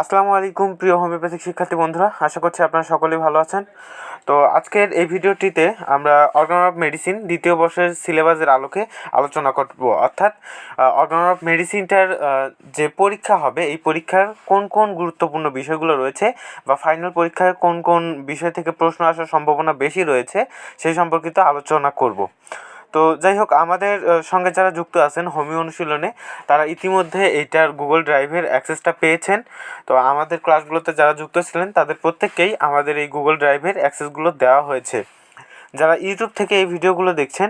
আসসালামু আলাইকুম, প্রিয় হোমিওপ্যাথিক শিক্ষার্থী বন্ধুরা। আশা করছি আপনারা সকলেই ভালো আছেন। তো আজকের এই ভিডিওটিতে আমরা অর্গান অফ মেডিসিন দ্বিতীয় বর্ষের সিলেবাসের আলোকে আলোচনা করব। অর্থাৎ অর্গান অফ মেডিসিনটার যে পরীক্ষা হবে, এই পরীক্ষার কোন কোন গুরুত্বপূর্ণ বিষয়গুলো রয়েছে বা ফাইনাল পরীক্ষায় কোন কোন বিষয় থেকে প্রশ্ন আসার সম্ভাবনা বেশি রয়েছে, সেই সম্পর্কিত আলোচনা করব। তো যাই হোক আমাদের সঙ্গে যারা যুক্ত আছেন হোমিও অনুশীলনে, তারা ইতিমধ্যে এইটার গুগল ড্রাইভের অ্যাক্সেসটা পেয়েছেন। তো আমাদের ক্লাসগুলোতে যারা যুক্ত ছিলেন, তাদের প্রত্যেককেই আমাদের এই গুগল ড্রাইভের অ্যাক্সেসগুলো দেওয়া হয়েছে। যারা ইউটিউব থেকে এই ভিডিওগুলো দেখছেন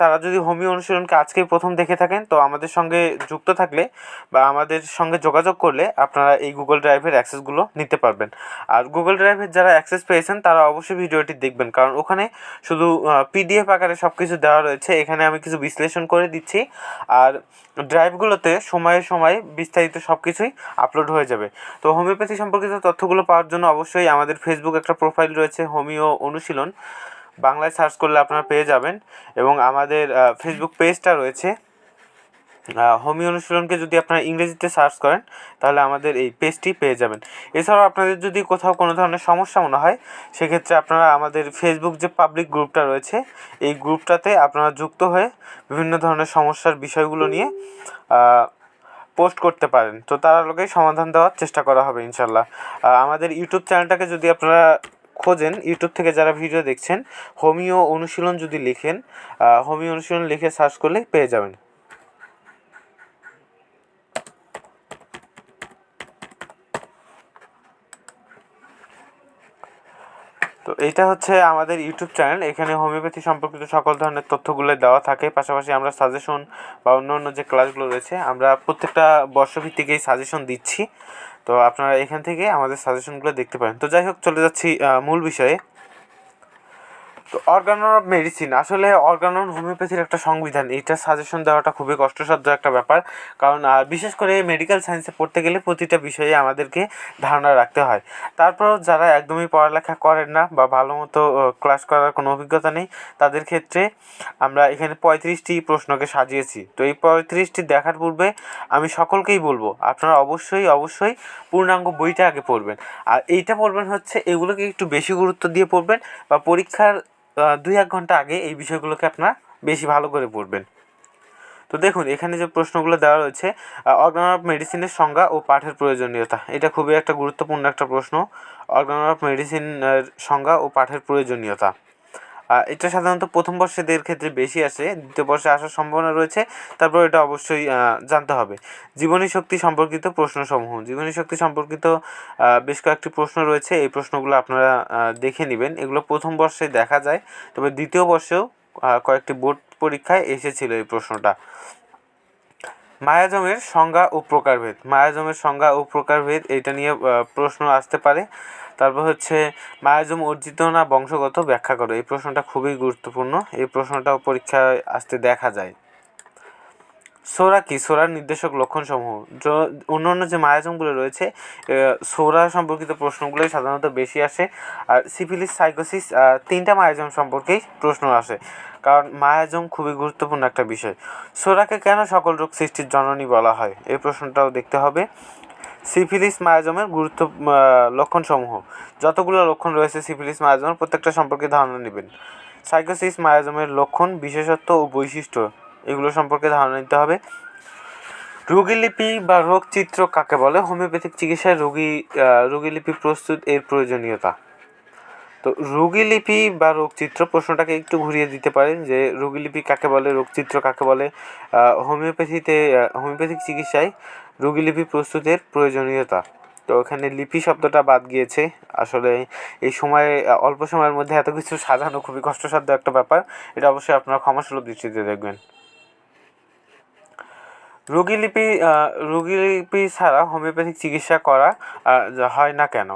তারা যদি হোমিও অনুশীলনকে আজকেই প্রথম দেখে থাকেন, তো আমাদের সঙ্গে যুক্ত থাকলে বা আমাদের সঙ্গে যোগাযোগ করলে আপনারা এই গুগল ড্রাইভের অ্যাক্সেসগুলো নিতে পারবেন। আর গুগল ড্রাইভের যারা অ্যাক্সেস পেয়েছেন, তারা অবশ্যই ভিডিওটি দেখবেন, কারণ ওখানে শুধু পিডিএফ আকারে সব কিছু দেওয়া রয়েছে। এখানে আমি কিছু বিশ্লেষণ করে দিচ্ছি। আর ড্রাইভগুলোতে সময়ে সময়ে বিস্তারিত সব কিছুই আপলোড হয়ে যাবে। তো হোমিওপ্যাথি সম্পর্কিত তথ্যগুলো পাওয়ার জন্য অবশ্যই আমাদের ফেসবুক একটা প্রোফাইল রয়েছে হোমিও অনুশীলন। বাংলায় সার্চ করলে আপনারা পেয়ে যাবেন। এবং আমাদের ফেসবুক পেজটা রয়েছে। হোমিও অনুশীলনকে যদি আপনারা ইংরেজিতে সার্চ করেন, তাহলে আমাদের এই পেজটি পেয়ে যাবেন। এছাড়াও আপনাদের যদি কোথাও কোনো ধরনের সমস্যা মনে হয়, সেক্ষেত্রে আপনারা আমাদের ফেসবুক যে পাবলিক গ্রুপটা রয়েছে, এই গ্রুপটাতে আপনারা যুক্ত হয়ে বিভিন্ন ধরনের সমস্যার বিষয়গুলো নিয়ে পোস্ট করতে পারেন। তো তার লোকেই সমাধান দেওয়ার চেষ্টা করা হবে ইনশাল্লাহ আমাদের ইউটিউব চ্যানেলটাকে যদি আপনারা খোঁজেন ইউটিউব থেকে যারা ভিডিও দেখছেন, হোমিও অনুশীলন যদি লিখেন হোমিও অনুশীলন লিখে সার্চ করলে পেয়ে যাবেন। তো এইটা হচ্ছে আমাদের ইউটিউব চ্যানেল এখানে হোমিওপ্যাথি সম্পর্কিত সকল ধরনের তথ্যগুলো দেওয়া থাকে। পাশাপাশি আমরা সাজেশন বা অন্য অন্য যে ক্লাসগুলো রয়েছে, আমরা প্রত্যেকটা বর্ষভিত্তিক এই সাজেশন দিচ্ছি। তো আপনারা এখান থেকে আমাদের সাজেশনগুলো দেখতে পারেন। তো যাই হোক, চলে যাচ্ছি মূল বিষয়ে। তো অর্গানন অফ মেডিসিন আসলে অর্গানন হোমিওপ্যাথির একটা সংবিধান। এটা সাজেশন দেওয়াটা খুবই কষ্টসাধ্য একটা ব্যাপার। কারণ বিশেষ করে মেডিকেল সায়েন্সে পড়তে গেলে প্রতিটা বিষয়ে আমাদেরকে ধারণা রাখতে হয়। তারপরেও যারা একদমই পড়ালেখা করেন না বা ভালো মতো ক্লাস করার কোনো অভিজ্ঞতা নেই, তাদের ক্ষেত্রে আমরা এখানে পঁয়ত্রিশটি প্রশ্নকে সাজিয়েছি। তো এই পঁয়ত্রিশটি দেখার পূর্বে আমি সকলকেই বলব, আপনারা অবশ্যই অবশ্যই পূর্ণাঙ্গ বইটা আগে পড়বেন। আর এইটা পড়বেন হচ্ছে, এগুলোকে একটু বেশি গুরুত্ব দিয়ে পড়বেন বা পরীক্ষার দুই এক ঘণ্টা আগে এই বিষয়গুলোকে আপনারা বেশি ভালো করে পড়বেন। তো দেখুন, এখানে যে প্রশ্নগুলো দেওয়া রয়েছে অর্গান অফ মেডিসিনের সংজ্ঞা ও পাঠের প্রয়োজনীয়তা। এটা খুবই একটা গুরুত্বপূর্ণ একটা প্রশ্ন। অর্গান অফ মেডিসিনের সংজ্ঞা ও পাঠের প্রয়োজনীয়তা। এটা সাধারণত প্রথম বর্ষেদের ক্ষেত্রে বেশি আসে, দ্বিতীয় বর্ষে আসার সম্ভাবনা রয়েছে, তারপর এটা অবশ্যই জানতে হবে। জীবনী শক্তি সম্পর্কিত প্রশ্নসমূহ, জীবনী শক্তি সম্পর্কিত বেশ কয়েকটি প্রশ্ন রয়েছে, এই প্রশ্নগুলো আপনারা দেখে নেবেন। এগুলো প্রথম বর্ষে দেখা যায়, তবে দ্বিতীয় বর্ষেও কয়েকটি বোর্ড পরীক্ষায় এসেছিল এই প্রশ্নটা। মায়াজমের সংজ্ঞা ও প্রকারভেদ, মায়াজমের সংজ্ঞা ও প্রকারভেদ এটা নিয়ে প্রশ্ন আসতে পারে। তারপর হচ্ছে মায়াজম অর্জিত না বংশগত ব্যাখ্যা করো? এই প্রশ্নটা খুবই গুরুত্বপূর্ণ। এই প্রশ্নটাও পরীক্ষায় আসতে দেখা যায়। সোরা কি? সোরার নির্দেশক লক্ষণসমূহ। অন্য অন্য যে মায়াজমগুলো রয়েছে সোরা সম্পর্কিত প্রশ্নগুলোই সাধারণত বেশি আসে। আর সিফিলিস, সাইকোসিস তিনটা মায়াজম সম্পর্কেই প্রশ্ন আসে। কারণ মায়াজম খুবই গুরুত্বপূর্ণ একটা বিষয়। সোরাকে কেন সকল রোগ সৃষ্টির জননী বলা হয়? এই প্রশ্নটাও দেখতে হবে। সিফিলিস মায়াজমের গুরুত্ব লক্ষণসমূহ। যতগুলো লক্ষণ রয়েছে সিফিলিস মায়াজমের, প্রত্যেকটা সম্পর্কে ধারণা নেবেন। সাইকোসিস মায়াজমের লক্ষণ, বিশেষত্ব ও বৈশিষ্ট্য, এগুলো সম্পর্কে ধারণা নিতে হবে। রোগীলিপি বা রোগচিত্র কাকে বলে? হোমিওপ্যাথিক চিকিৎসায় রোগী রোগী রোগীলিপি প্রস্তুত, এর প্রয়োজনীয়তা। তো রোগীলিপি বা রোগচিত্র প্রশ্নটাকে একটু ঘুরিয়ে দিতে পারেন যে রোগীলিপি কাকে বলে, রোগচিত্র কাকে বলে হোমিওপ্যাথিতে হোমিওপ্যাথিক চিকিৎসায় রোগীলিপি প্রস্তুতের প্রয়োজনীয়তা। তো এখানে লিপি শব্দটা বাদ গিয়েছে। আসলে এই সময়ে অল্প সময়ের মধ্যে এত কিছু সাজানো খুবই কষ্টসাধ্য একটা ব্যাপার। এটা অবশ্যই আপনারা ক্ষমাসুলভ দৃষ্টিতে দেখবেন। রোগীলিপি রোগীলিপি ছাড়া হোমিওপ্যাথিক চিকিৎসা করা হয় না কেন?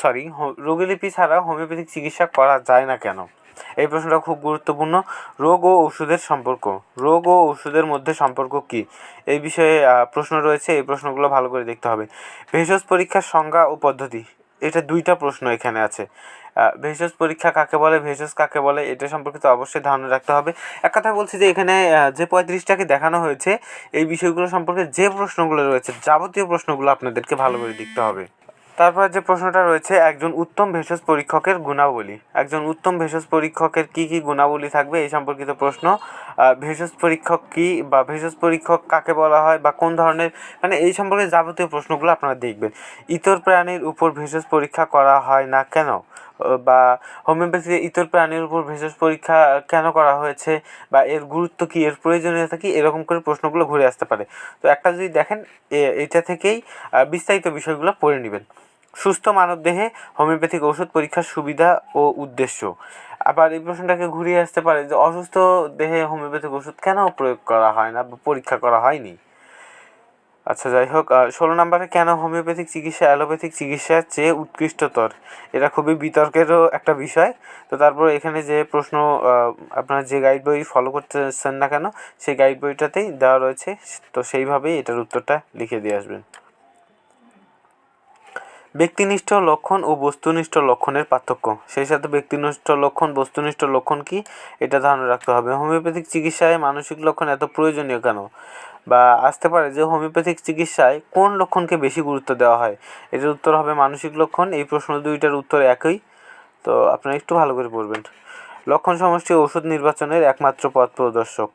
সরি রোগীলিপি ছাড়া হোমিওপ্যাথিক চিকিৎসা করা যায় না কেন? এই প্রশ্নটা খুব গুরুত্বপূর্ণ। রোগ ও ওষুধের সম্পর্ক। রোগ ও ওষুধের মধ্যে সম্পর্ক কি? এই বিষয়ে প্রশ্ন রয়েছে। এই প্রশ্নগুলো ভালো করে দেখতে হবে। ভেষজ পরীক্ষার সংজ্ঞা ও পদ্ধতি। এটা দুইটা প্রশ্ন এখানে আছে। ভেষজ পরীক্ষা কাকে বলে, ভেষজ কাকে বলে, এটা সম্পর্কিত অবশ্যই ধারণা রাখতে হবে। এক কথা বলছি যে এখানে যে পঁয়ত্রিশটাকে দেখানো হয়েছে, এই বিষয়গুলো সম্পর্কে যে প্রশ্নগুলো রয়েছে, যাবতীয় প্রশ্নগুলো আপনাদেরকে ভালো করে দেখতে হবে। তারপর যে প্রশ্নটা রয়েছে, একজন উত্তম ভেষজ পরীক্ষকের গুণাবলী। একজন উত্তম ভেষজ পরীক্ষকের কি কি গুণাবলী থাকবে এই সম্পর্কিত প্রশ্ন। ভেষজ পরীক্ষক কি বা ভেষজ পরীক্ষক কাকে বলা হয় বা কোন ধরনের মানে এই সম্পর্কে যাবতীয় প্রশ্নগুলো আপনারা দেখবেন। ইতর প্রাণীর উপর ভেষজ পরীক্ষা করা হয় না কেন? বা হোমিওপ্যাথিতে ইতর প্রাণীর উপর ভেষজ পরীক্ষা কেন করা হয়েছে? বা এর গুরুত্ব কি, এর প্রয়োজনীয়তা কি? এরকম করে প্রশ্নগুলো ঘুরে আসতে পারে। তো একটা যদি দেখেন এটা থেকেই বিস্তারিত বিষয়গুলো পড়ে নেবেন। সুস্থ মানবদেহে হোমিওপ্যাথিক ওষুধ পরীক্ষার সুবিধা ও উদ্দেশ্য। আবার এই প্রশ্নটাকে ঘুরিয়ে আসতে পারে যে, অসুস্থ দেহে হোমিওপ্যাথিক ওষুধ কেন প্রয়োগ করা হয় না বা পরীক্ষা করা হয়নি? আচ্ছা যাই হোক ষোলো নম্বরে কেন হোমিওপ্যাথিক চিকিৎসা, অ্যালোপ্যাথিক চিকিৎসার চেয়ে উৎকৃষ্টতর? এটা খুবই বিতর্কেরও একটা বিষয়। তো তারপর এখানে যে প্রশ্ন আপনারা যে গাইড বই ফলো করতেছেন না কেন, সেই গাইড বইটাতেই দেওয়া রয়েছে। তো সেইভাবেই এটার উত্তরটা লিখে দিয়ে আসবেন। ব্যক্তিনিষ্ঠ লক্ষণ ও বস্তুনিষ্ঠ লক্ষণের পার্থক্য। সেই সাথে ব্যক্তিনিষ্ঠ লক্ষণ, বস্তুনিষ্ঠ লক্ষণ কি? এটা ধারণা রাখতে হবে। হোমিওপ্যাথিক চিকিৎসায় মানসিক লক্ষণ এত প্রয়োজনীয় কেন? বা আসতে পারে যে হোমিওপ্যাথিক চিকিৎসায় কোন লক্ষণকে বেশি গুরুত্ব দেওয়া হয়? এটার উত্তর হবে মানসিক লক্ষণ। এই প্রশ্ন দুইটার উত্তর একই। তো আপনারা একটু ভালো করে পড়বেন। লক্ষণ সমষ্টি ওষুধ নির্বাচনের একমাত্র পথ প্রদর্শক।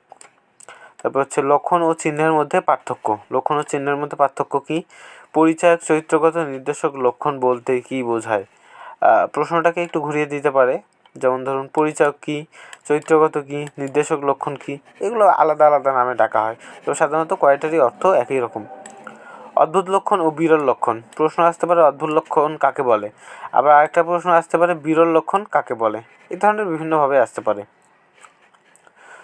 তারপর হচ্ছে লক্ষণ ও চিহ্নের মধ্যে পার্থক্য। লক্ষণ ও চিহ্নের মধ্যে পার্থক্য কি? পরিচয়ক, চরিত্রগত নির্দেশক লক্ষণ বলতে কি বোঝায়? প্রশ্নটাকে একটু ঘুরিয়ে দিতে পারে। যেমন ধরুন, পরিচয়ক কি, চরিত্রগত কি, নির্দেশক লক্ষণ কি, এগুলো আলাদা আলাদা নামে ডাকা হয়। তো সাধারণত কয়টারই অর্থ একই রকম? অদ্ভুত লক্ষণ ও বিরল লক্ষণ। প্রশ্ন আসতে পারে, অদ্ভুত লক্ষণ কাকে বলে? আবার আরেকটা প্রশ্ন আসতে পারে, বিরল লক্ষণ কাকে বলে? এই ধরনের বিভিন্নভাবে আসতে পারে।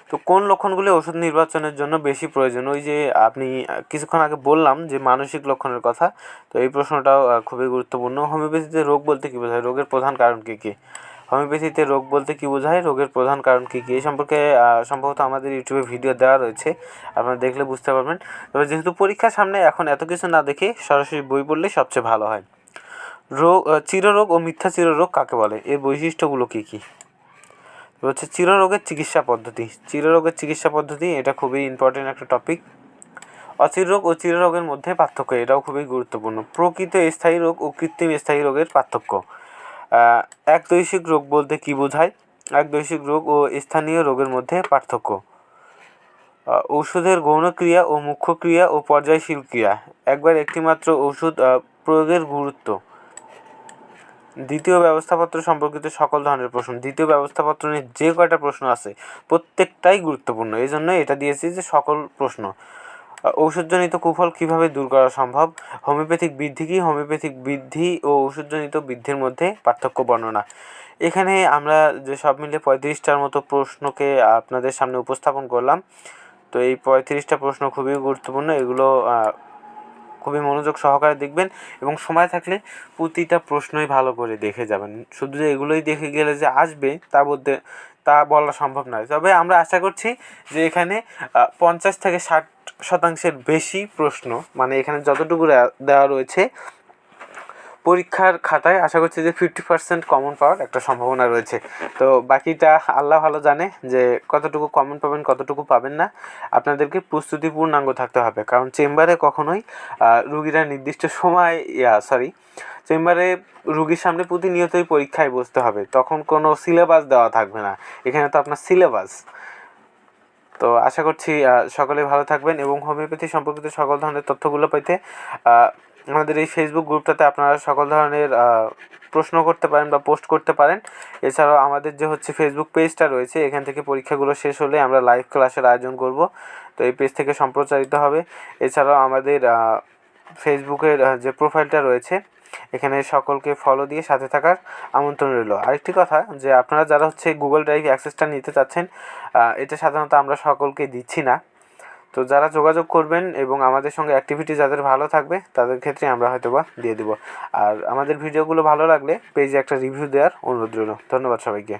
তো কোন লক্ষণগুলি ওষুধ নির্বাচনের জন্য বেশি প্রয়োজন? ওই যে আপনি কিছুক্ষণ আগে বললাম যে মানসিক লক্ষণের কথা, তো এই প্রশ্নটাও খুবই গুরুত্বপূর্ণ। হোমিওপ্যাথিতে রোগ বলতে কী বোঝায়? রোগের প্রধান কারণ কী কী? হোমিওপ্যাথিতে রোগ বলতে কী বোঝায়? রোগের প্রধান কারণ কী কী? এই সম্পর্কে সম্ভবত আমাদের ইউটিউবে ভিডিও দেওয়া রয়েছে, আপনারা দেখলে বুঝতে পারবেন। তবে যেহেতু পরীক্ষার সামনে এখন এত কিছু না দেখে সরাসরি বই পড়লে সবচেয়ে ভালো হয়। রোগ চিররোগ ও মিথ্যা চিররোগ কাকে বলে? এর বৈশিষ্ট্যগুলো কী কী? হচ্ছে চিররোগের চিকিৎসা পদ্ধতি। চিররোগের চিকিৎসা পদ্ধতি এটা খুবই ইম্পর্টেন্ট একটা টপিক অচির রোগ ও চিররোগের মধ্যে পার্থক্য এটাও খুবই গুরুত্বপূর্ণ। প্রকৃত স্থায়ী রোগ ও কৃত্রিম স্থায়ী রোগের পার্থক্য। একদৈশিক রোগ বলতে কী বোঝায়? একদৈশিক রোগ ও স্থানীয় রোগের মধ্যে পার্থক্য। ঔষধের গৌণ ক্রিয়া ও মুখ্য ক্রিয়া ও পর্যায়শীল ক্রিয়া। একবার একটিমাত্র আহ, প্রয়োগের গুরুত্ব। দ্বিতীয় ব্যবস্থাপত্র সম্পর্কিত সকল ধরনের প্রশ্ন। দ্বিতীয় ব্যবস্থাপত্র নিয়ে যে কয়টা প্রশ্ন আছে, প্রত্যেকটাই গুরুত্বপূর্ণ। এই জন্য এটা দিয়েছি যে সকল প্রশ্ন। ঔষধজনিত কুফল কীভাবে দূর করা সম্ভব? হোমিওপ্যাথিক বৃদ্ধি কি? হোমিওপ্যাথিক বৃদ্ধি ও ঔষধজনিত বৃদ্ধির মধ্যে পার্থক্য বর্ণনা। এখানে আমরা যে সব মিলে পঁয়ত্রিশটার মতো প্রশ্নকে আপনাদের সামনে উপস্থাপন করলাম। তো এই পঁয়ত্রিশটা প্রশ্ন খুবই গুরুত্বপূর্ণ। এগুলো খুবই মনোযোগ সহকারে দেখবেন এবং সময় থাকলে প্রতিটা প্রশ্নই ভালো করে দেখে যাবেন। শুধু যে এগুলোই দেখে গেলে যে আসবে তার মধ্যে তা বলা সম্ভব নয়। তবে আমরা আশা করছি যে এখানে পঞ্চাশ থেকে ষাট শতাংশের বেশি প্রশ্ন মানে এখানে যতটুকু দেওয়া রয়েছে পরীক্ষার খাতায় আশা করছি যে ফিফটি পার্সেন্ট কমন পাওয়ার একটা সম্ভাবনা রয়েছে। তো বাকিটা আল্লাহ ভালো জানে যে কতটুকু কমন পাবেন, কতটুকু পাবেন না। আপনাদেরকে প্রস্তুতি পূর্ণাঙ্গ থাকতে হবে। কারণ চেম্বারে কখনোই রুগীরা নির্দিষ্ট সময়, ইয়া সরি চেম্বারে রুগীর সামনে প্রতিনিয়তই পরীক্ষায় বসতে হবে। তখন কোনো সিলেবাস দেওয়া থাকবে না। এখানে তো আপনার সিলেবাস তো আশা করছি সকলে ভালো থাকবেন এবং হোমিওপ্যাথি সম্পর্কিত সকল ধরনের তথ্যগুলো পেতে আমাদের এই ফেসবুক গ্রুপটাতে আপনারা সকল ধরনের প্রশ্ন করতে পারেন বা পোস্ট করতে পারেন। এছাড়াও আমাদের যে হচ্ছে ফেসবুক পেজটা রয়েছে, এখান থেকে পরীক্ষাগুলো শেষ হলে আমরা লাইভ ক্লাসের আয়োজন করব। তো এই পেজ থেকে সম্প্রচারিত হবে। এছাড়াও আমাদের ফেসবুকের যে প্রোফাইলটা রয়েছে, এখানে সকলকে ফলো দিয়ে সাথে থাকার আমন্ত্রণ রইল। আরেকটি কথা যে, আপনারা যারা হচ্ছে গুগল ড্রাইভ অ্যাক্সেসটা নিতে চাচ্ছেন এটা সাধারণত আমরা সকলকে দিচ্ছি না। তো যারা যোগাযোগ করবেন এবং আমাদের সঙ্গে অ্যাক্টিভিটি যাদের ভালো থাকবে, তাদের ক্ষেত্রে আমরা হয়তো বা দিয়ে দেবো। আর আমাদের ভিডিওগুলো ভালো লাগলে পেজে একটা রিভিউ দেওয়ার অনুরোধ রইল। ধন্যবাদ সবাইকে।